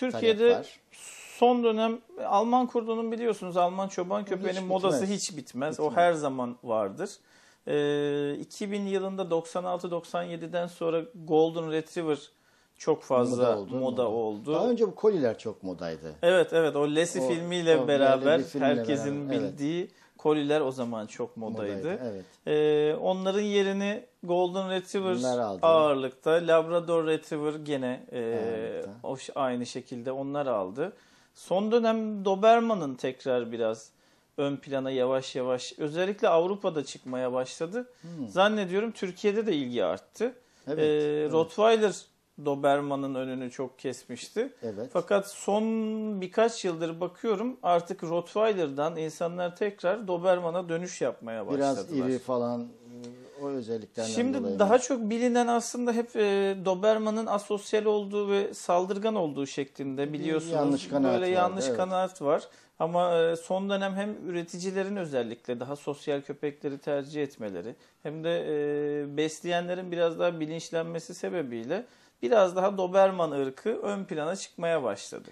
Türkiye'de son dönem Alman kurdunun biliyorsunuz Alman çoban köpeğinin hiç modası bitmez. hiç bitmez. O Bitmez. her zaman vardır. Ee, 2000 yılında 96-97'den sonra Golden Retriever çok fazla moda Moda oldu. oldu. Daha önce bu koliler çok modaydı. Evet evet o O- filmiyle o beraber filmle herkesin beraber, evet. bildiği koliler o zaman çok modaydı. Modaydı, evet. Ee, onların yerini Golden Retriever ağırlıkta, Labrador Retriever gene e, o aynı şekilde onlar aldı. Son dönem Doberman'ın tekrar biraz ön plana yavaş yavaş özellikle Avrupa'da çıkmaya başladı. Zannediyorum Türkiye'de de ilgi arttı. Hmm. Evet, Ee, evet. Rottweiler Doberman'ın önünü çok kesmişti. Evet. Fakat son birkaç yıldır bakıyorum artık Rottweiler'dan insanlar tekrar Doberman'a dönüş yapmaya başladılar. Biraz iri falan o özelliklerden Şimdi dolayı. daha çok bilinen aslında hep e, Doberman'ın asosyal olduğu ve saldırgan olduğu şeklinde biliyorsunuz. yanlış kanaat Böyle vardı, yanlış evet. kanaat var. Ama e, son dönem hem üreticilerin özellikle daha sosyal köpekleri tercih etmeleri hem de e, besleyenlerin biraz daha bilinçlenmesi sebebiyle biraz daha Doberman ırkı ön plana çıkmaya başladı.